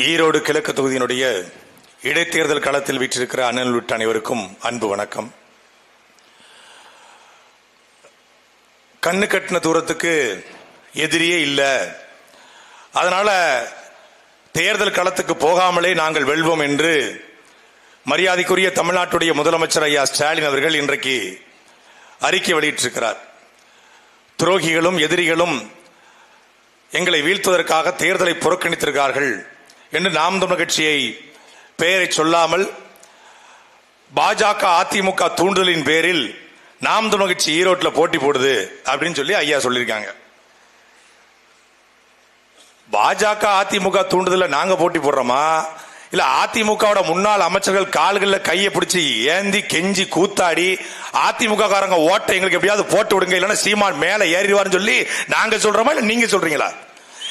ஈரோடு கிழக்கு தொகுதியினுடைய இடைத்தேர்தல் களத்தில் வீற்றிருக்கிற அண்ணன் உள்ளிட்ட அனைவருக்கும் அன்பு வணக்கம். கண்ணு கட்டின தூரத்துக்கு எதிரியே இல்லை. அதனால தேர்தல் களத்துக்கு போகாமலே நாங்கள் வெல்வோம் என்று மரியாதைக்குரிய தமிழ்நாட்டுடைய முதலமைச்சர் ஐயா ஸ்டாலின் அவர்கள் இன்றைக்கு அறிக்கை வெளியிட்டிருக்கிறார். துரோகிகளும் எதிரிகளும் எங்களை வீழ்த்துவதற்காக தேர்தலை புறக்கணித்திருக்கிறார்கள் என்று நாம் தமிழ் கட்சியை பெயரை சொல்லாமல் பாஜக அதிமுக தூண்டுதலின் பேரில் நாம் தமிழ் கட்சி ஈரோட்டில் போட்டி போடுது அப்படின்னு சொல்லி ஐயா சொல்லியிருக்காங்க. பாஜக அதிமுக தூண்டுதல நாங்க போட்டி போடுறோமா? இல்ல அதிமுகவோட முன்னாள் அமைச்சர்கள் கால்களில் கையை பிடிச்சி ஏந்தி கெஞ்சி கூத்தாடி அதிமுக காரங்க ஓட்டை எங்களுக்கு எப்படியாவது போட்டு விடுங்க இல்லைன்னா சீமான் மேல ஏறிடுவார்னு சொல்லி நாங்க சொல்றோமா இல்ல நீங்க சொல்றீங்களா?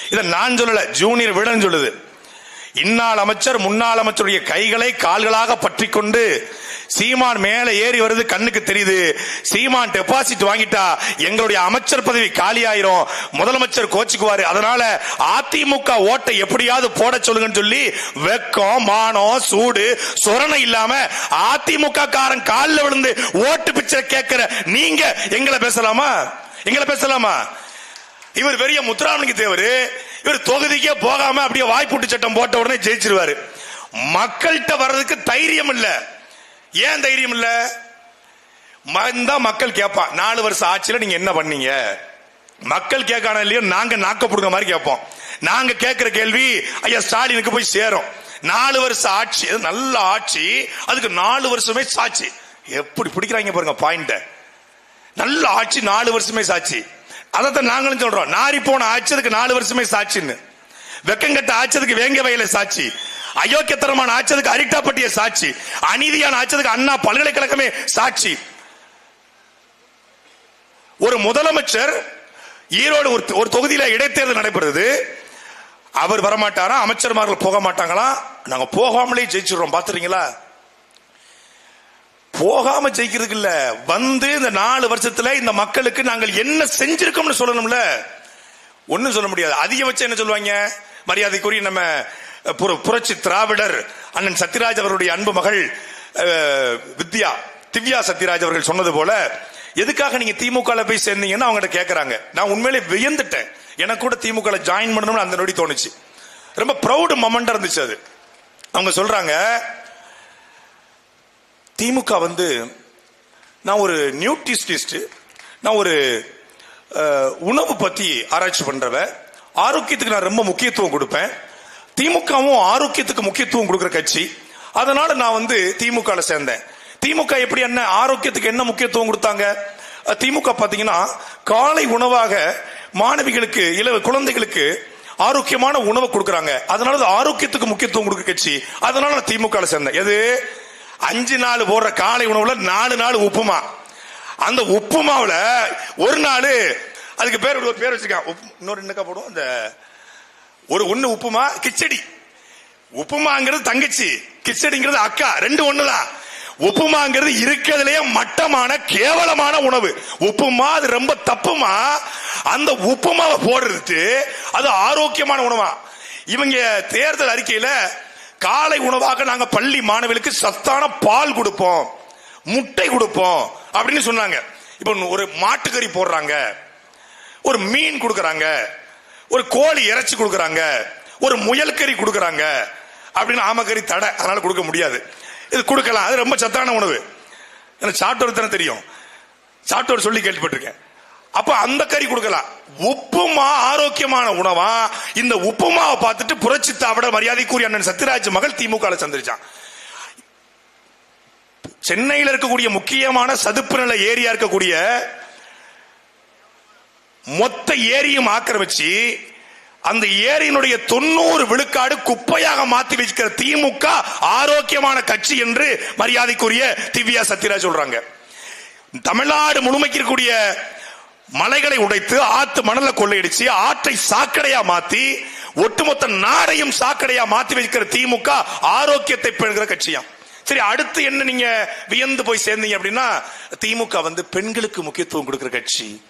இதை நான் சொல்லல ஜூனியர் விடன்னு சொல்லுது. இந்நாள் அமைச்சர் முன்னாள் அமைச்சருடைய கைகளை கால்களாக பற்றி கொண்டு சீமான் மேல ஏறி வருது கண்ணுக்கு தெரியுது. சீமான் டெபாசிட் வாங்கிட்டா எங்களுடைய அமைச்சர் பதவி காலியாயிரும். முதலமைச்சர் கோச்சுக்குவாரு. அதனால அதிமுக ஓட்டை எப்படியாவது போட சொல்லுங்கன்னு சொல்லி வெக்கம் மானம் சூடு சொரணை இல்லாம அதிமுக காரன் காலில் விழுந்து ஓட்டு பிச்சை கேட்கிற நீங்க எங்களை பேசலாமா? எங்களை பேசலாமா? இவர் பெரிய முத்துராமலிங்க தேவர். இவர் தொகுதிக்கே போகாம அப்படியே வாய்ப்பூட்டு சட்டம் போட்ட உடனே ஜெயிச்சிருவாரு. மக்கள்கிட்ட வர்றதுக்கு தைரியம் இல்ல. ஏன் தைரியம் இல்ல? வந்தா மக்கள் கேட்பான் நாலு வருஷம் ஆட்சியில நீங்க என்ன பண்ணீங்க? மக்கள் கேட்கான இல்லையோ நாங்க நாக்க புடுங்க மாதிரி கேட்போம். நாங்க கேட்கிற கேள்வி ஐயா ஸ்டாலினுக்கு போய் சேரும். நாலு வருஷம் ஆட்சி நல்ல ஆட்சி. அதுக்கு நாலு வருஷமே சாட்சி. எப்படி பிடிக்கிறாங்க பாருங்க பாயிண்ட நல்ல ஆட்சி நாலு வருஷமே சாட்சி. அதைத்தான் நாங்களும் சொல்றோம். நாரி போன ஆட்சியதுக்கு நாலு வருஷமே சாட்சின்னு. வெக்கங்கட்ட ஆச்சதுக்கு வேங்க வயல சாட்சி. அயோக்கியத்தனமான ஆச்சதுக்கு அரிட்டாப்பட்டிய சாட்சி. அநீதியான ஆச்சதுக்கு அண்ணா பல்கலைக்கழகமே சாட்சி. ஒரு முதலமைச்சர் ஈரோடு ஒரு ஒரு தொகுதியில் இடைத்தேர்தல் நடைபெறுது. அவர் வரமாட்டாரா? அமைச்சர்மார்கள் போக மாட்டாங்களா? நாங்கள் போகாமலே ஜெயிச்சிடுறோம். பார்த்துறீங்களா போகாம ஜெயிக்கிறதுக்கு இல்ல வந்து இந்த நாலு வருஷத்துல இந்த மக்களுக்கு நாங்கள் என்ன செஞ்சிருக்கோம்னு சொல்லணும்ல. ஒன்னும் சொல்ல முடியாது. அதிகபட்சம் என்ன சொல்லுவாங்க? மரியாதைக்குரிய நம்ம புரட்சி திராவிடர் அண்ணன் சத்யராஜ் அவருடைய அன்பு மகள் வித்யா திவ்யா சத்யராஜ் அவர்கள் சொன்னது போல எதுக்காக நீங்க திமுக போய் சேர்ந்தீங்கன்னு அவங்ககிட்ட கேட்கறாங்க நான் உண்மையிலே வியந்துட்டேன். எனக்கு கூட திமுக ஜாயின் பண்ணணும்னு அந்த நொடி தோணுச்சு. ரொம்ப ப்ரௌடு மொமெண்டா இருந்துச்சு அது. அவங்க சொல்றாங்க திமுக வந்து நான் ஒரு நியூட்ரிஸ்டிஸ்ட் நான் ஒரு உணவு பத்தி ஆராய்ச்சி பண்றவ ஆரோக்கியத்துக்கு நான் ரொம்ப முக்கியத்துவம் கொடுப்பேன். திமுகவும் ஆரோக்கியத்துக்கு முக்கியத்துவம் கொடுக்குற கட்சி. அதனால நான் வந்து திமுக சேர்ந்தேன். திமுக எப்படி என்ன ஆரோக்கியத்துக்கு என்ன முக்கியத்துவம் கொடுத்தாங்க? திமுக பாத்தீங்கன்னா காலை உணவாக மாணவிகளுக்கு இளவ குழந்தைகளுக்கு ஆரோக்கியமான உணவு கொடுக்குறாங்க. அதனால ஆரோக்கியத்துக்கு முக்கியத்துவம் கொடுக்குற கட்சி. அதனால நான் திமுக சேர்ந்தேன். எது? அஞ்சு நாள் போடுற காலை உணவுல நாலு நாள் உப்புமா. அந்த உப்புமாவில் ஒரு நாள் அதுக்கு பேர் ஒரு பேர் வச்சிருக்கான். உப்பு- இன்னொரு என்னக்கா போடும் அந்த ஒரு ஒன்று உப்புமா கிச்சடி. உப்புமாங்கிறது தங்கச்சி கிச்சடிங்கிறது அக்கா ரெண்டு ஒண்ணுதான். உப்புமாங்கிறது இருக்கிறதுலயே மட்டமான கேவலமான உணவு. உப்புமா அது ரொம்ப தப்புமா? அந்த உப்புமாவை போடுறது அது ஆரோக்கியமான உணவா? இவங்க தேர்தல் அறிக்கையில காலை உணவாக நாங்க பள்ளி மாணவர்களுக்கு சத்தான பால் கொடுப்போம். முட்டை கொடுப்போம். அப்படின்னு சொன்னாங்க. இப்போ ஒரு மாட்டுக்கறி போடுறாங்க. ஒரு மீன் கொடுக்கறாங்க. ஒரு கோழி இறைச்சி கொடுக்கறாங்க. ஒரு முயல் கறி கொடுக்கறாங்க. அப்படின்னு ஆமக்கறி தடை. அதனால கொடுக்க முடியாது. இது கொடுக்கலாம். அது ரொம்ப சத்தான உணவு. எனக்கு சாப்பிட்டு தானே தெரியும். சாப்பிட்டோர் சொல்லி கேள்விப்பட்டிருக்கேன். அப்ப அந்த கறி கொடுக்கலாம். உப்புமா ஆரோக்கியமான உணவா? இந்த உப்புமாவை பார்த்துட்டு புரட்சி தாவிட மரியாதைக்குரிய அண்ணன் சத்யராஜ் மகள் திமுக சந்திச்சான். சந்திரிச்சான் சென்னையில் இருக்கக்கூடிய முக்கியமான சதுப்பு நில ஏரியா இருக்கக்கூடிய மொத்த ஏரியும் ஆக்கிரமிச்சு அந்த ஏரியினுடைய தொண்ணூறு விழுக்காடு குப்பையாக மாத்தி வச்சுக்கிற திமுக ஆரோக்கியமான கட்சி என்று மரியாதைக்குரிய திவ்யா சத்யராஜ் சொல்றாங்க. தமிழ்நாடு முழுமைக்கு இருக்கக்கூடிய மலைகளை உடைத்து ஆத்து மணலை கொள்ளையடிச்சு ஆற்றை சாக்கடையா மாத்தி ஒட்டுமொத்த நாடையும் சாக்கடையா மாத்தி வைக்கிற திமுக ஆரோக்கியத்தை பெறுகிற கட்சியா. சரி அடுத்து என்ன நீங்க வியந்து போய் சேர்ந்தீங்க அப்படின்னா திமுக வந்து பெண்களுக்கு முக்கியத்துவம் கொடுக்கிற கட்சி.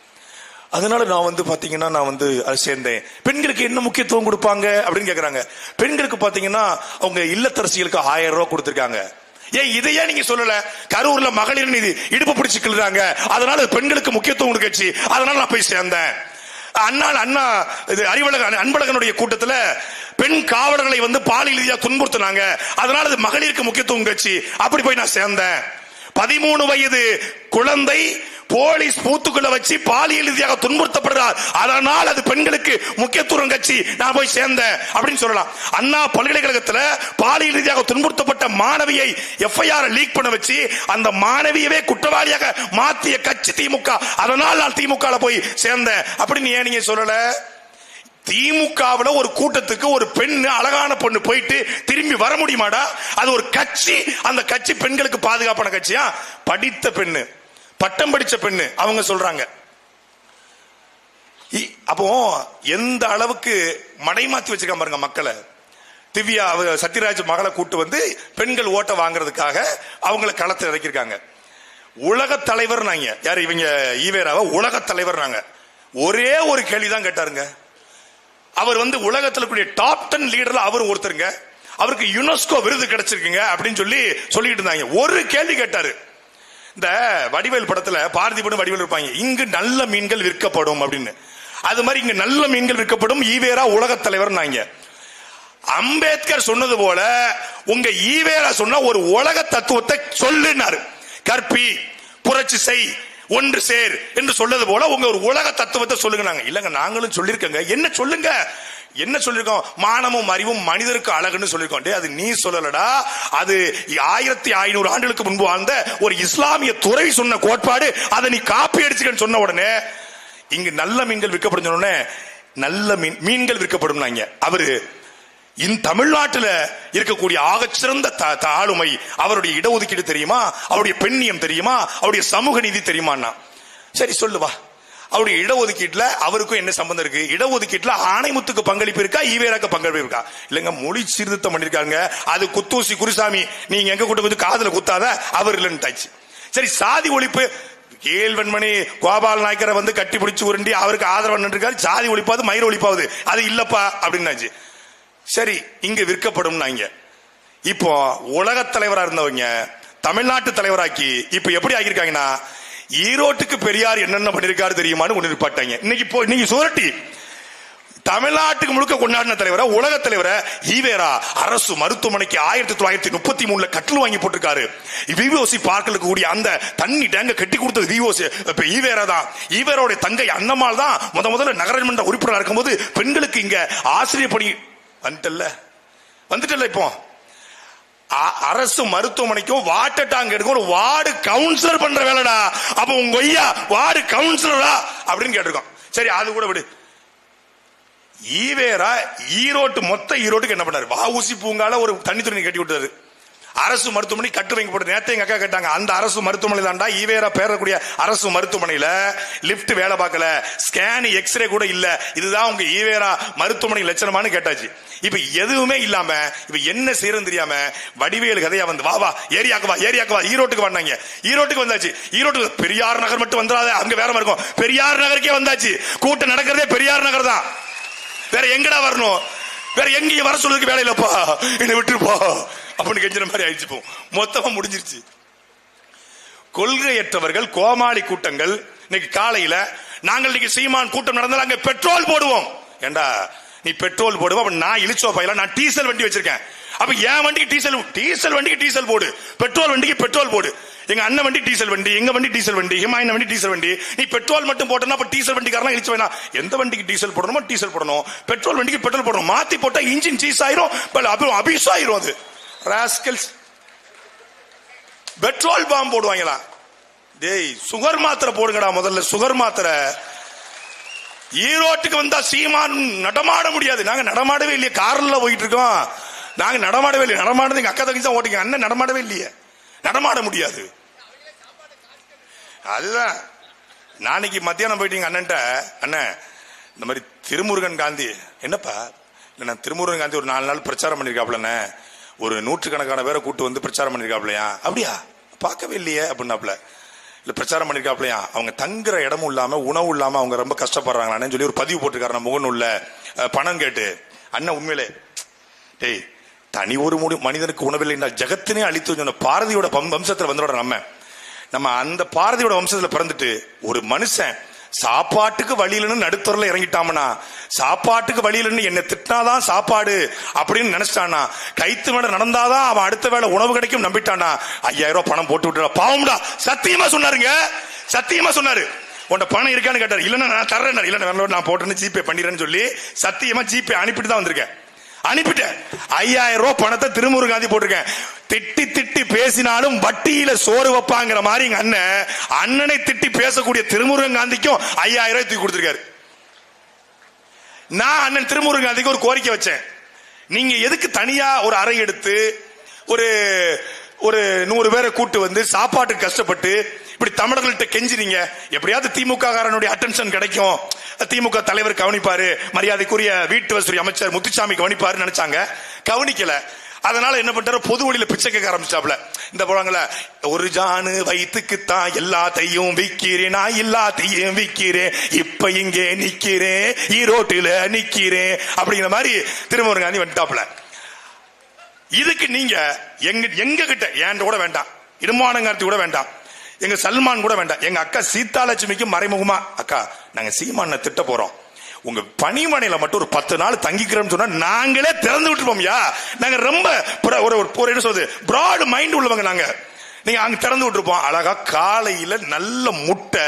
அதனால நான் வந்து பாத்தீங்கன்னா நான் வந்து அது சேர்ந்தேன். பெண்களுக்கு என்ன முக்கியத்துவம் கொடுப்பாங்க அப்படின்னு கேக்குறாங்க. பெண்களுக்கு பாத்தீங்கன்னா அவங்க இல்லத்தரசிகளுக்கு ஆயிரம் ரூபாய் கொடுத்திருக்காங்க. ஏன் இதையே நீங்க சொல்லல. கரூர்ல மகளிர் நீதி இடுப்பு பிடிச்சு கிள்ளுறாங்க. அதனால பெண்களுக்கு முக்கியத்துவம் கொடுக்கச்சு. அதனால நான் போய் சேர்ந்தேன். அண்ணா அண்ணா இது அறிவழக அன்பழகனுடைய கூட்டத்துல பெண் காவலர்களை வந்து பாலியல் ரீதியா துன்புறுத்தினாங்க. அதனால அது மகளிருக்கு முக்கியத்துவம் கட்சி அப்படி போய் நான் சேர்ந்தேன். பதிமூணு வயது குழந்தை போலீஸ் பூத்துக்குள்ள வச்சு பாலியல் ரீதியாக துன்புறுத்தப்படுறார். அதனால் அது பெண்களுக்கு முக்கியத்துவம் கட்சி நான் போய் சேர்ந்தேன் அப்படின்னு சொல்லலாம். அண்ணா பல்கலைக்கழகத்தில் பாலியல் ரீதியாக துன்புறுத்தப்பட்ட மாணவியை எஃப்ஐஆர் லீக் பண்ண வச்சு அந்த மாணவியவே குற்றவாளியாக மாத்திய கட்சி திமுக. அதனால் நான் திமுக போய் சேர்ந்தேன். அப்படின்னு ஏன் நீங்க சொல்லல? திமுகவில் ஒரு கூட்டத்துக்கு ஒரு பெண் அழகான பொண்ணு போயிட்டு திரும்பி வர முடியுமாடா? அது ஒரு கட்சி அந்த கட்சி பெண்களுக்கு பாதுகாப்பான கட்சியா? படித்த பெண்ணு. பட்டம் படிச்ச பெண்ணு அவங்க சொல்றாங்க. இ- அப்போ எந்த அளவுக்கு மடைமாத்தி வச்சிருக்காங்க பாருங்க மக்களை. திவ்யா அவ சத்யராஜ் மகளை கூட்டு வந்து பெண்கள் ஓட்ட வாங்குறதுக்காக அவங்கள களத்தில் இறக்கிருக்காங்க உலக தலைவர் நாங்க யார் இவங்க ஈவேராவை? உலக தலைவர் நாங்க ஒரே ஒரு கேள்விதான் கேட்டாருங்க. அவர் வந்து உலகத்தில் கூடிய டாப் டென் லீடர்ல அவர் ஒருத்தருங்க. அவருக்கு யுனெஸ்கோ விருது கிடைச்சிருக்குங்க அப்படின்னு சொல்லி சொல்லிட்டு இருந்தாங்க. ஒரு கேள்வி கேட்டாரு. இந்த வடிவேல் படத்துல பார்த்திபனும் வடிவேல் இருப்பாங்க. இங்கு நல்ல மீன்கள் விற்கப்படும் அப்படின்னு. அது மாதிரி இங்க நல்ல மீன்கள் விற்கப்படும் ஈவேரா உலக தலைவர் நாங்க அம்பேத்கர் சொன்னது போல உங்க ஈவேரா சொன்ன ஒரு உலக தத்துவத்தை சொல்லுனாரு கற்பி புரட்சி செய் ஒன்று சேர் என்று சொல்லது போல உங்க ஒரு உலக தத்துவத்தை சொல்லுங்க நாங்க. இல்லங்க நாங்களும் சொல்லிருக்கங்க என்ன சொல்லுங்க? என்ன சொல்லிருக்கோம் மானமும் அறிவும் மனிதருக்கு அழகுன்னு சொல்லிருக்கோம் அது நீ சொல்லலடா. அது ஆயிரத்தி ஐநூறு ஆண்டுகளுக்கு முன்பு வாழ்ந்த ஒரு இஸ்லாமிய துறை சொன்ன கோட்பாடு அதை நீ காப்பி அடிச்சுக்கன்னு சொன்ன உடனே இங்கு நல்ல மீன்கள் விற்கப்படும் உடனே நல்ல மீன் மீன்கள் விற்கப்படும் அவரு இந்த தமிழ்நாட்டுல இருக்கக்கூடிய ஆகச்சிறந்த ஆளுமை அவருடைய இடஒதுக்கீடு தெரியுமா? அவருடைய பெண்ணியம் தெரியுமா? அவருடைய சமூக நீதி தெரியுமான்னா? சரி சொல்லுவா அவருடைய இடஒதுக்கீட்டுல அவருக்கும் என்ன சம்பந்தம் இருக்கு? இடஒதுக்கீட்டுல ஆணைமுத்துக்கு பங்களிப்பு இருக்கா? ஈவேராக்கு பங்களிப்பு இருக்கா? இல்லங்க மொழி சீர்திருத்தம் பண்ணிருக்காங்க. அது குத்தூசி குருசாமி நீங்க எங்க கூட்ட வந்து காதுல குத்தாத அவர் இல்லைன்னு சரி சாதி ஒழிப்பு கேள்வன்மணி கோபால் நாயக்கரை வந்து கட்டி பிடிச்சி உருண்டி அவருக்கு ஆதரவு நின்றுருக்காரு சாதி ஒழிப்பாது மயிர் ஒழிப்பாவது அது இல்லப்பா அப்படின்னாச்சு. சரி இங்க விற்கப்படும் இப்போ உலக தலைவரா இருந்தவங்க தமிழ்நாட்டு தலைவராக்கி இப்ப எப்படி ஆகியிருக்காங்கன்னா ஈரோட்டுக்கு பெரியார் என்னென்ன பண்ணிருக்காரு தெரியுமான்னு ஒன்று நிப்பாட்டாங்க இன்னைக்கு போ இன்னைக்கு சுரட்டி. தமிழ்நாட்டுக்கு முழுக்க கொண்டாடின தலைவரா உலக தலைவரை ஈவேரா அரசு மருத்துவமனைக்கு ஆயிரத்தி தொள்ளாயிரத்தி முப்பத்தி மூணுல கட்டில் வாங்கி போட்டிருக்காரு. விவோசி பார்க்கலுக்கு கூடிய அந்த தண்ணி டேங்க கட்டி கொடுத்தது விவோசி இப்ப ஈவேரா தான். ஈவேரோட தங்கை அன்னம்மாள் தான் முத முதல்ல நகரமன்ற உறுப்பினராக இருக்கும்போது பெண்களுக்கு இங்க ஆசிரியர் பணி வந்துட்டல்ல? வந்துட்டல்ல இப்போ? அரசு மருத்துவமனைக்கும் வாட்டர் டேங்க் எடுக்கும். ஒரு வார்டு கவுன்சிலர் பண்ற வேலைடா. அப்ப உங்க ஐயா வார்டு கவுன்சிலரா அப்படின்னு கேட்டிருக்கோம் சரி அது கூட விடு. ஈவேரா ஈரோட்டு மொத்த ஈரோட்டுக்கு என்ன பண்ணாரு? வஉசி பூங்கால ஒரு தண்ணி துணி கட்டி விட்டாரு. அரசு மருத்துவமனை கட்டு வைங்க போட்டு நேரத்தை எங்க அக்கா கேட்டாங்க அந்த அரசு மருத்துவமனை தான்டா ஈவேரா பேரக்கூடிய அரசு மருத்துவமனையில லிப்ட் வேலை பார்க்கல. ஸ்கேன் எக்ஸ்ரே கூட இல்ல. இதுதான் உங்க ஈவேரா மருத்துவமனை லட்சணமானு கேட்டாச்சு. இப்ப எதுவுமே இல்லாம இப்ப என்ன செய்யறது தெரியாம வடிவேலு கதையா வந்து வா வா ஏரியாக்கு வா ஏரியாக்கு வா ஈரோட்டுக்கு வந்தாங்க. ஈரோட்டுக்கு வந்தாச்சு. ஈரோட்டுக்கு பெரியார் நகர் மட்டும் வந்துடாத அங்க வேற மாதிரி இருக்கும். பெரியார் நகருக்கே வந்தாச்சு. கூட்டம் நடக்கிறதே பெரியார் நகர் தான். வேற எங்கடா வரணும்? வேற எங்கேயும் வர சொல்றதுக்கு வேலை இல்லப்பா. என்னை விட்டுருப்பா அப்படின்னு கெஞ்சின மாதிரி ஆயிடுச்சு இப்போ. மொத்தமா முடிஞ்சிருச்சு. கொள்கையற்றவர்கள் கோமாளி கூட்டங்கள் இன்னைக்கு காலையில நாங்கள் இன்னைக்கு சீமான் கூட்டம் நடந்தால் அங்க பெட்ரோல் போடுவோம். ஏண்டா நீ பெட்ரோல் போடுவோம் அப்ப நான் இழிச்சோ பையில நான் டீசல் வண்டி வச்சிருக்கேன். அப்ப என் வண்டிக்கு டீசல் டீசல் வண்டிக்கு டீசல் போடு. பெட்ரோல் வண்டிக்கு பெட்ரோல் போடு. எங்க அண்ணன் வண்டி டீசல் வண்டி எங்க வண்டி டீசல் வண்டி ஹிமாயின் வண்டி டீசல் வண்டி. நீ பெட்ரோல் மட்டும் போட்டனா அப்ப டீசல் வண்டிக்காரன் இழிச்சு வேணாம் எந்த வண்டிக்கு டீசல் போடணுமோ டீசல் போடணும். பெட்ரோல் வண்டிக்கு பெட்ரோல் போடணும். மாத்தி போட்டா இன்ஜின் சீஸ் ஆயிரும் பல அப்புறம் அபிஸ் ஆயிரும் அது. ராஸ்கல்ஸ் பெட்ரோல் பாம்பு போடுவாங்களா? டேய் சுகர் மாத்திரை போடுங்கடா முதல்ல சுகர் மாத்திரை. ஈரோட்டுக்கு வந்தா சீமான் நடமாட முடியாது. நாங்க நடமாடவே இல்லையே கார்ல போயிட்டு இருக்கோம் நாங்க நடமாடவே இல்லையே நடமாடுறது எங்க அக்கா தங்கச்சி தான் ஓட்டிங்க அண்ணன் நடமாடவே இல்லையே. நடமாட முடியாது. அதுதான். நாளைக்கு மத்தியானம் போயிட்டீங்க அண்ணன்ட்ட அண்ணன் இந்த மாதிரி திருமுருகன் காந்தி என்னப்பா? இல்ல நான் திருமுருகன் காந்தி ஒரு நாலு நாள் பிரச்சாரம் பண்ணிருக்காப்லண்ணே ஒரு நூற்றுக்கணக்கான பேரை கூட்டு வந்து பிரச்சாரம் பண்ணியிருக்காப்லையா அப்படியா? பார்க்கவே இல்லையே அப்படின்னாப்ல. இல்ல பிரச்சாரம் பண்ணியிருக்காப்லையா அவங்க தங்குற இடமும் இல்லாம உணவு இல்லாம அவங்க ரொம்ப கஷ்டப்படுறாங்களான்னு சொல்லி ஒரு பதிவு போட்டிருக்காரு முகநூல்ல பணம் கேட்டு. அண்ணன் உண்மையிலே டேய் தனி ஒரு முடி மனிதனுக்கு உணவில்லை என்றால் ஜெகத்தினே அழித்து சொன்ன பாரதியோட வம்சத்தில் வம்சத்துல வந்துவிட நம்ம. நம்ம அந்த பாரதியோட வம்சத்துல பிறந்துட்டு ஒரு மனுஷன் சாப்பாட்டுக்கு வழியிலன்னு நடுத்தரில் இறங்கிட்டாமனா? சாப்பாட்டுக்கு வழியிலன்னு என்ன திட்டினாதான் சாப்பாடு அப்படின்னு நினைச்சிட்டானா கைத்து மேல நடந்தாதான் அவன் அடுத்த வேளை உணவு கிடைக்கும் நம்பிட்டானா? ஐயாயிரம் ரூபாய் பணம் போட்டு விட்டுறா பாவம்டா. சத்தியமா சொன்னாருங்க. சத்தியமா சொன்னாரு. உன்ட பணம் இருக்கான்னு கேட்டாரு. இல்லன்னா நான் தர்றேன் இல்ல நான் போட்டேன்னு ஜிபே பண்ணிடுறேன்னு சொல்லி சத்தியமா ஜிபே அனுப்பிட்டு தான் வந்திருக்கேன். அனுப்பிட்டேன். ஐயாயிரம் ரூபாய் பணத்தை திருமுருகாந்தி போட்டிருக்கேன். திட்டி திட்டி பேசினாலும் வட்டியில சோறு வைப்பாங்கிற மாதிரி எங்க அண்ணன் அண்ணனை திட்டி பேசக்கூடிய திருமுருகன் காந்திக்கும் ஐயாயிரம் ரூபாய் தூக்கி கொடுத்துருக்காரு. நான் அண்ணன் திருமுருகன் காந்திக்கு ஒரு கோரிக்கை வச்சேன். நீங்க எதுக்கு தனியா ஒரு அறை எடுத்து ஒரு ஒரு நூறு பேரை கூட்டு வந்து சாப்பாட்டுக்கு கஷ்டப்பட்டு இப்படி தமிழர்கள்ட்ட கெஞ்சினீங்க. எப்படியாவது திமுக காரனுடைய அட்டென்ஷன் கிடைக்கும். திமுக தலைவர் கவனிப்பாரு. மரியாதைக்குரிய வீட்டு வசதி அமைச்சர் முத்துசாமி கவனிப்பாரு நினைச்சாங்க. கவனிக்கல. அதனால என்ன பண்றாரு பொது வழியில பிச்சை கேட்க ஆரம்பிச்சாப்ல இந்த போறாங்கள ஒரு ஜானு வயிற்றுக்குத்தான் எல்லாத்தையும் விக்கிறேன். நான் எல்லாத்தையும் விக்கிறேன். இப்ப இங்கே நிக்கிறேன். ஈரோட்டில நிக்கிறேன். அப்படிங்கிற மாதிரி திருமுருகன் காந்தி வந்துட்டாப்ல இதுக்கு நீங்க எங்க எங்க கிட்ட ஏன் கூட வேண்டாம். இடுமானங்கார்த்தி கூட வேண்டாம். எங்க சல்மான் கூட வேண்டாம். எங்க அக்கா சீதாலட்சுமிக்கு மறைமுகமா அக்கா நாங்க சீமான திட்ட போறோம். உங்க பணிமனையில மட்டும் ஒரு பத்து நாள் தங்கிக்கிறோம்னு சொன்னா நாங்களே திறந்து விட்டுருப்போம்யா நாங்க ரொம்ப புற- ஒரு ஒரு- ஒரு என்ன சொல்றது பிராட் மைண்ட் உள்ளவங்க நாங்க. நீங்க அங்க திறந்து விட்டுருப்போம். அழகா காலையில நல்ல முட்டை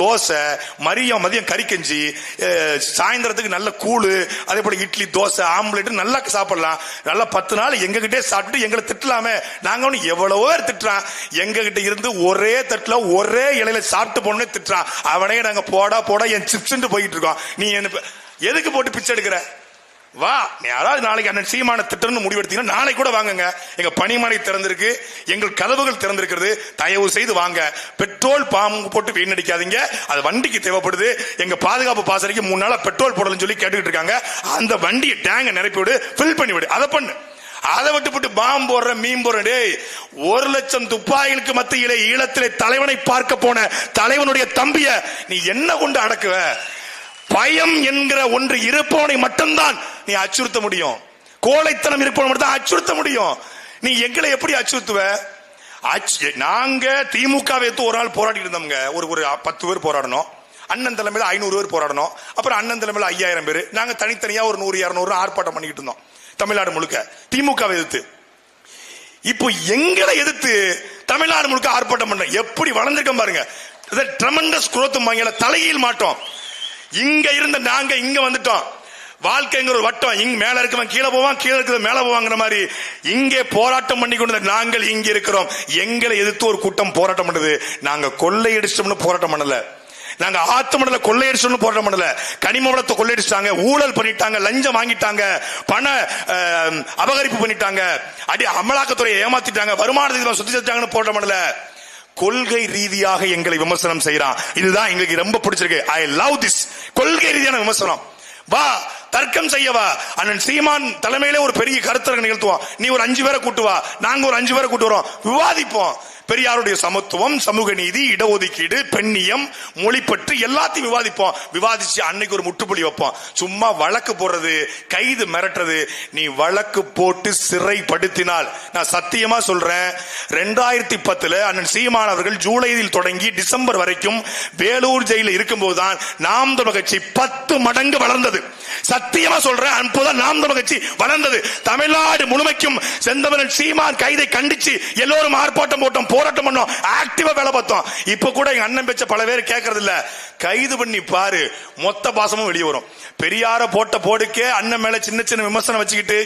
தோசை மதியம் மதியம் கறிக்கஞ்சி அஹ், சாயந்தரத்துக்கு நல்ல கூழு அதே போல இட்லி தோசை ஆம்லெட் நல்லா சாப்பிடலாம். நல்லா பத்து நாள் எங்ககிட்டே சாப்பிட்டு எங்களை திட்டலாமே. நாங்க ஒன்று எவ்வளவோ பேர் திட்டுறான். எங்ககிட்ட இருந்து ஒரே தட்டுல ஒரே இலையில சாப்பிட்டு போனே திட்டுறான். அவனே நாங்க போடா போடா என் சிப்ஸ் போயிட்டு இருக்கோம். நீ என்ன எதுக்கு போட்டு பிச்சை எடுக்கிற? வா யாராவது நாளைக்கு அண்ணன் சீமான திட்டம்னு முடிவெடுத்தீங்கன்னா நாளை கூட வாங்குங்க. எங்க பணிமனை திறந்திருக்கு எங்கள் கதவுகள் திறந்திருக்கிறது தயவு செய்து வாங்க. பெட்ரோல் பாம்பு போட்டு வீணடிக்காதீங்க அது வண்டிக்கு தேவைப்படுது. எங்க பாதுகாப்பு பாசறைக்கு மூணு நாளா பெட்ரோல் போடலன்னு சொல்லி கேட்டுக்கிட்டு இருக்காங்க. அந்த வண்டியை டேங்க நிரப்பி விடு ஃபில் பண்ணி விடு. அதை பண்ணு. அதை விட்டு போட்டு பாம்பு போடுற மீன் போடுற டேய் ஒரு லட்சம் துப்பாக்கிகளுக்கு மத்தியிலே ஈழத்திலே தலைவனை பார்க்க போன தலைவனுடைய தம்பிய நீ என்ன கொண்டு அடக்குவ? பயம் என்கிற ஒன்று இருப்பவனை மட்டும்தான் நீ அச்சுறுத்த முடியும். கோழைத்தனம் இருப்பவனை மட்டும் தான் அச்சுறுத்த முடியும். நீ எங்களை எப்படி அச்சுறுத்துவ? நாங்க திமுக வைத்து ஒரு நாள் போராடிட்டு இருந்தோம்ங்க. ஒரு ஒரு பத்து பேர் போராடணும். அண்ணன் தலைமையில் ஐநூறு பேர் போராடணும். அப்புறம் அண்ணன் தலைமையில் ஐயாயிரம் பேர். நாங்க தனித்தனியா ஒரு நூறு இரநூறு ஆர்ப்பாட்டம் பண்ணிக்கிட்டு இருந்தோம். தமிழ்நாடு முழுக்க. திமுக எதிர்த்து. இப்போ எங்களை எதிர்த்து தமிழ்நாடு முழுக்க ஆர்ப்பாட்டம் பண்ண எப்படி வளர்ந்திருக்கோம் பாருங்க. ட்ரமண்டஸ் குரோத்து தலையில் மாட்டோம் இங்க இருந்த நாங்க இங்க வந்துட்டோம். வாழ்க்கைங்கிற ஒரு வட்டம் இங்க மேல இருக்கவன் கீழே போவான் கீழே இருக்கிறவன் மேல போவாங்கிற மாதிரி இங்கே போராட்டம் பண்ணி கொண்டு நாங்கள் இங்க இருக்கிறோம். எங்களை எதிர்த்து ஒரு கூட்டம் போராட்டம் பண்ணுது. நாங்க கொள்ளையடிச்சோம்னு போராட்டம் பண்ணல. நாங்க ஆத்து மணல கொள்ளையடிச்சோம்னு போராட்டம் பண்ணல. கனிம வளத்தை கொள்ளையடிச்சிட்டாங்க. ஊழல் பண்ணிட்டாங்க. லஞ்சம் வாங்கிட்டாங்க. பண அபகரிப்பு பண்ணிட்டாங்க. அடி அமலாக்கத்துறையை ஏமாத்திட்டாங்க. வருமானத்துக்கு சுத்தி செஞ்சாங்கன்னு போராட்டம் பண்ணல. கொள்கை ரீதியாக எங்களை விமர்சனம் செய்யறான் இதுதான் எங்களுக்கு ரொம்ப பிடிச்சிருக்கு. ஐ லவ் திஸ் கொள்கை ரீதியான விமர்சனம். வா தர்க்கம் செய்ய வா. அண்ணன் சீமான் தலைமையில ஒரு பெரிய கருத்தரங்க நிகழ்த்துவோம் நீ ஒரு அஞ்சு பேரை கூட்டுவா நாங்க ஒரு அஞ்சு பேரை கூட்டு வரோம். விவாதிப்போம். பெரியாருடைய சமத்துவம் சமூக நீதி இடஒதுக்கீடு பெண்ணியம் மொழிப்பற்று எல்லாத்தையும் விவாதிப்போம். விவாதிச்சு அன்னைக்கு ஒரு முற்றுப்புள்ளி வைப்போம். சும்மா வழக்கு போடுறது கைது மிரட்டுறது நீ வழக்கு போட்டு சிறைப்படுத்தினால். நான் சத்தியமா சொல்றேன் ரெண்டாயிரத்தி பத்துல அண்ணன் சீமான் அவர்கள் ஜூலையில் தொடங்கி டிசம்பர் வரைக்கும் வேலூர் ஜெயில இருக்கும்போது தான் நாம் தமிழ் கட்சி பத்து மடங்கு வளர்ந்தது. சத்தியமா சொல்றேன் அப்போதான் நாம் தமிழ் கட்சி வளர்ந்தது. தமிழ்நாடு முழுமைக்கும் செந்தமிழன் சீமான் கைதை கண்டிச்சு எல்லோரும் ஆர்ப்பாட்டம் போட்டோம். போராட்டம் பண்ணோம். ஆக்டிவா வேலை பார்த்தோம். இப்ப கூட எங்க அண்ணன் பேச்ச பல பேர் கேட்கறது இல்ல கைது பண்ணி பாரு. மொத்த பாசமும் வெளியே வரும். பெரியார போட்ட போடுக்கே அண்ணன் மேல சின்ன சின்ன விமர்சனம் வச்சுக்கிட்டு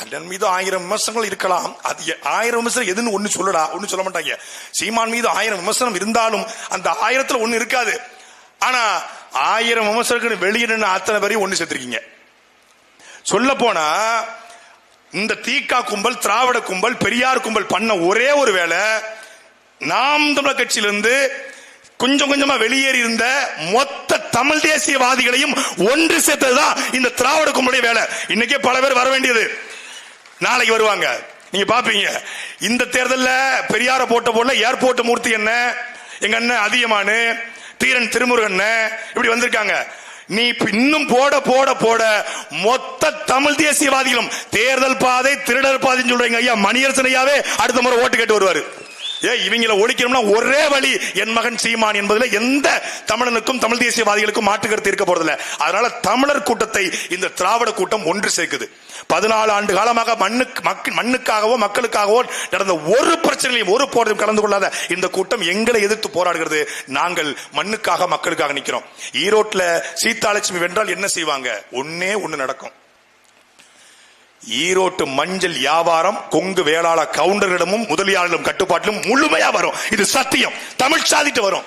அண்ணன் மீது ஆயிரம் விமர்சனங்கள் இருக்கலாம். அது ஆயிரம் விமர்சனம் எதுன்னு ஒண்ணு சொல்லடா ஒண்ணு சொல்ல மாட்டாங்க. சீமான் மீது ஆயிரம் விமர்சனம் இருந்தாலும் அந்த ஆயிரத்துல ஒண்ணு இருக்காது. ஆனா ஆயிரம் விமர்சனங்கள் வெளியே நின்று அத்தனை பேரையும் ஒண்ணு சேர்த்திருக்கீங்க. சொல்ல போனா இந்த தீக்கா கும்பல் திராவிட கும்பல் பெரியார் கும்பல் பண்ண ஒரே ஒரு வேலை நாம் தமிழர் கட்சியிலிருந்து கொஞ்சம் கொஞ்சமா வெளியேறி இருந்த மொத்த தமிழ் தேசியவாதிகளையும் ஒன்று சேர்த்ததுதான் இந்த திராவிட கும்பலுடைய வேலை. இன்னைக்கே பல பேர் வர வேண்டியது. நாளைக்கு வருவாங்க. நீங்க பாப்பீங்க. இந்த தேர்தலில் பெரியார போட்ட போல ஏர்போர்ட் மூர்த்தி என்ன எங்க அண்ணன் அதியமானு தீரன் திருமுருகன் இப்படி வந்திருக்காங்க. நீ இன்னும் போட போட போட மொத்த தமிழ் தேசியவாதிகளும் தேர்தல் பாதை திருடர் பாதைன்னு சொல்றீங்க ஐயா. மணியரசன் ஐயாவே அடுத்த முறை ஓட்டு கேட்டு வருவாரு. ஏ இவங்களை ஒழிக்கணும்னா ஒரே வழி என் மகன் சீமான் என்பதுல எந்த தமிழனுக்கும் தமிழ் தேசியவாதிகளுக்கும் மாற்று கருத்து இருக்க போறதில்ல. அதனால தமிழர் கூட்டத்தை இந்த திராவிட கூட்டம் ஒன்று சேர்க்குது. பதினாலு ஆண்டு காலமாக மண்ணுக்கு மக்கள் மண்ணுக்காகவோ மக்களுக்காகவோ நடந்த ஒரு பிரச்சனையும் ஒரு போரையும் கலந்து கொள்ளாத இந்த கூட்டம் எங்களை எதிர்த்து போராடுகிறது. நாங்கள் மண்ணுக்காக மக்களுக்காக நிற்கிறோம் ஈரோட்டில் சீதாலட்சுமி வென்றால் என்ன செய்வாங்க? ஒன்னே ஒன்று நடக்கும். ஈரோட்டு மஞ்சள் வியாபாரம் கொங்கு வேளாள கவுண்டர்களிடமும் முதலியாளர்களும் கட்டுப்பாட்டிலும் முழுமையா வரும். இது சத்தியம். தமிழ் சாதிட்டு வரும்.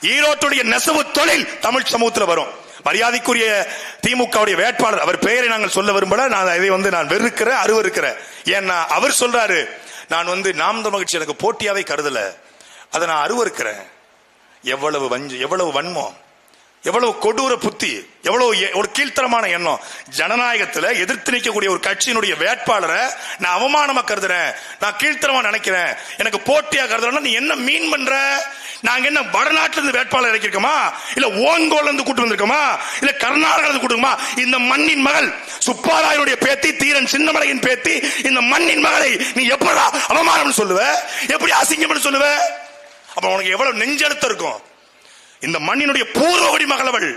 ஈரோட்டுடைய நெசவு தொழில் தமிழ் சமூகத்தில் வரும். மரியாதைக்குரிய திமுகவுடைய வேட்பாளர் அவர் பெயரை நாங்கள் சொல்ல விரும்பல. நான் இதை வந்து நான் வெறுக்கிறேன் அருவருக்கிறேன். ஏன்னா அவர் சொல்றாரு நான் வந்து நாம் மகிழ்ச்சி எனக்கு போட்டியாவே கருதல. அதை நான் அருவருக்கிறேன். எவ்வளவு வஞ்சு எவ்வளவு வன்மம். எவ்வளவு கொடூர புத்தி எவ்வளவு ஒரு கீழ்த்தரமான எண்ணம். ஜனநாயகத்துல எதிர்த்து நிற்கக்கூடிய ஒரு கட்சியினுடைய வேட்பாளரை நான் அவமானமா கருதுறேன். நான் கீழ்த்தரமா நினைக்கிறேன். எனக்கு போட்டியா கருதுறேன்னா நீ என்ன மீன் பண்ற? நாங்க என்ன வடநாட்டுல இருந்து வேட்பாளர் இறக்கிருக்கோமா இல்ல ஓங்கோல இருந்து கூட்டு வந்திருக்கோமா? இல்ல கர்நாடகால இருந்து கூட்டுமா இந்த மண்ணின் மகள் சுப்பாராயனுடைய பேத்தி தீரன் சின்னமலையின் பேத்தி இந்த மண்ணின் மகளை நீ எப்படா அவமானம் சொல்லுவ? எப்படி அசிங்கம்னு சொல்லுவ? அப்ப உனக்கு எவ்வளவு நெஞ்செழுத்தம் இருக்கும்? இந்த மண்ணினுடைய பூர்வகுடி மகளவள்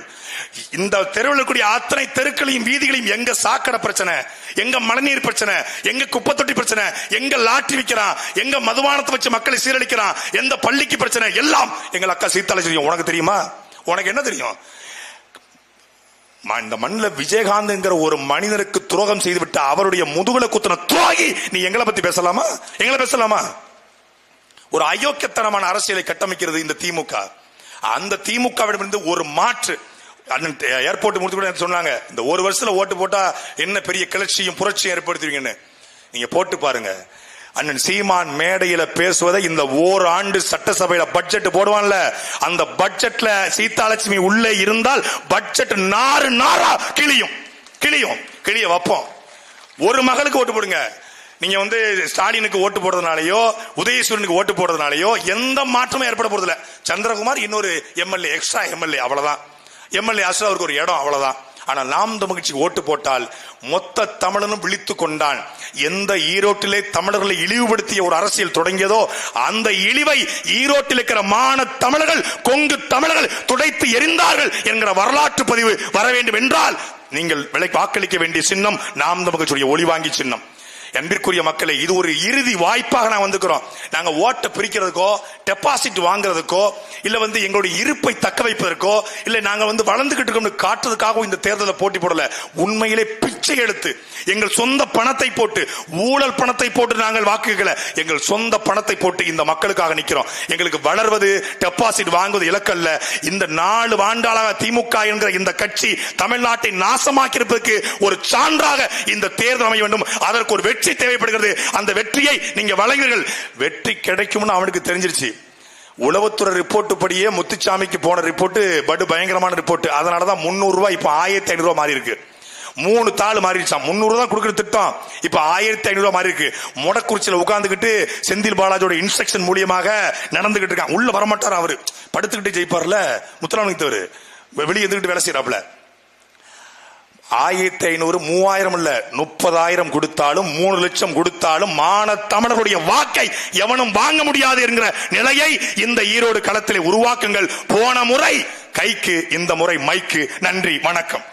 இந்த தெருவில் இருக்கக்கூடிய அத்தனை தெருக்களையும் வீதிகளையும் எங்க சாக்கடை பிரச்சனை எங்க மழைநீர் பிரச்சனை எங்க குப்பை தொட்டி பிரச்சனை எங்க லாட்டி விற்கிறான் எங்க மதுபானத்தை வச்சு மக்களை சீரழிக்கிறான் எந்த பள்ளிக்கு பிரச்சனை எல்லாம் எங்கள் அக்கா சீத்தாலை செய்யும் உனக்கு தெரியுமா? உனக்கு என்ன தெரியும்? இந்த மண்ணில் விஜயகாந்த்ங்கிற ஒரு மனிதனுக்கு துரோகம் செய்துவிட்டு அவருடைய முதுகுல குத்தின துரோகி நீ எங்களை பத்தி பேசலாமா? எங்களை பேசலாமா? ஒரு அயோக்கியத்தனமான அரசியலை கட்டமைக்கிறது இந்த திமுக. அந்த திமுகவிடமிருந்து ஒரு மாற்று. அண்ணன் ஏர்போர்ட் முடித்து கூட சொன்னாங்க? இந்த ஒரு வருஷத்துல ஓட்டு போட்டா என்ன பெரிய கிளர்ச்சியும் புரட்சியும் ஏற்படுத்துவீங்கன்னு. நீங்க போட்டு பாருங்க. அண்ணன் சீமான் மேடையில பேசுவதை இந்த ஓர் ஆண்டு சட்டசபையில பட்ஜெட் போடுவான்ல. அந்த பட்ஜெட்ல சீதாலட்சுமி உள்ளே இருந்தால் பட்ஜெட் நாறு நாரா கிளியும் கிளியும் கிளிய வைப்போம். ஒரு மகளுக்கு ஓட்டு போடுங்க. நீங்க வந்து ஸ்டாலினுக்கு ஓட்டு போடுறதுனாலயோ உதயசூரனுக்கு ஓட்டு போடுறதுனாலயோ எந்த மாற்றமும் ஏற்பட போறதில்ல. சந்திரகுமார் இன்னொரு எம்எல்ஏ எக்ஸ்ட்ரா எம்எல்ஏ அவ்வளவுதான். எம்எல்ஏ அசு அவருக்கு ஒரு இடம் அவ்வளவுதான். ஆனா நாம் தமிழ்ச்சி ஓட்டு போட்டால் மொத்த தமிழனும் விழித்து கொண்டான். எந்த ஈரோட்டிலே தமிழர்களை இழிவுபடுத்திய ஒரு அரசியல் தொடங்கியதோ அந்த இழிவை ஈரோட்டில் இருக்கிற மான தமிழர்கள் கொங்கு தமிழர்கள் துடைத்து எரிந்தார்கள் என்கிற வரலாற்று பதிவு வர வேண்டும் என்றால் நீங்கள் விலை வாக்களிக்க வேண்டிய சின்னம் நாம் தமிழ்ச்சியுடைய ஒளிவாங்கி சின்னம். அன்பிற்குரிய மக்களை இது ஒரு இறுதி வாய்ப்பாக நான் வந்துக்கிறோம் நாங்க ஓட்டை பிரிக்கிறதுக்கோ டெபாசிட் வாங்குறதுக்கோ இல்ல வந்து எங்களுடைய இருப்பை தக்க வைப்பதற்கோ இல்ல நாங்க வந்து வளர்ந்துகிட்டு இருக்கோம்னு காட்டுறதுக்காகவும் இந்த தேர்தலை போட்டி போடல. உண்மையிலே பிச்சை எடுத்து எங்கள் சொந்த பணத்தை போட்டு ஊழல் பணத்தை போட்டு நாங்கள் வாக்குகளை எங்கள் சொந்த பணத்தை போட்டு இந்த மக்களுக்காக நிற்கிறோம். எங்களுக்கு வளர்வது டெபாசிட் வாங்குவது இலக்கல்ல. இந்த நாலு ஆண்டாளாக திமுக என்கிற இந்த கட்சி தமிழ்நாட்டை நாசமாக்கியிருப்பதற்கு ஒரு சான்றாக இந்த தேர்தல் அமைய வேண்டும். அதற்கு ஒரு வெற்றி தேவைப்படுகிறது. அந்த வெற்றியை நீங்க வழங்குவீர்கள். வெற்றி கிடைக்கும்னு அவனுக்கு தெரிஞ்சிருச்சு. உளவுத்துறை ரிப்போர்ட் படியே முத்துச்சாமிக்கு போன ரிப்போர்ட் படு பயங்கரமான ரிப்போர்ட் அதனாலதான் முன்னூறு ரூபாய் இப்ப ஆயிரத்தி ஐநூறு ரூபாய் மாறி இருக்கு மூணு தாள் மாறிடுச்சான் முன்னூறு தான் கொடுக்குற திட்டம். இப்ப ஆயிரத்தி ஐநூறு மாறி இருக்கு முடக்குறிச்சியில உட்கார்ந்துகிட்டு செந்தில் பாலாஜியோட இன்ஸ்ட்ரக்ஷன் மூலியமாக நடந்துகிட்டு இருக்கான் உள்ள வரமாட்டார் அவரு? படுத்துக்கிட்டு ஜெயிப்பார்ல. முத்துராமலிங்கத்தவர். வெளியே இருந்துகிட்டு வேலை செய்யறாப்ல ஆயிரத்தி ஐநூறு மூவாயிரம் இல்ல முப்பதாயிரம் கொடுத்தாலும் மூணு லட்சம் கொடுத்தாலும் மான தமிழர்களுடைய வாக்கை எவனும் வாங்க முடியாது என்கிற நிலையை இந்த ஈரோடு களத்திலே உருவாக்குங்கள். போன முறை கைக்கு இந்த முறை மைக்கு நன்றி வணக்கம்.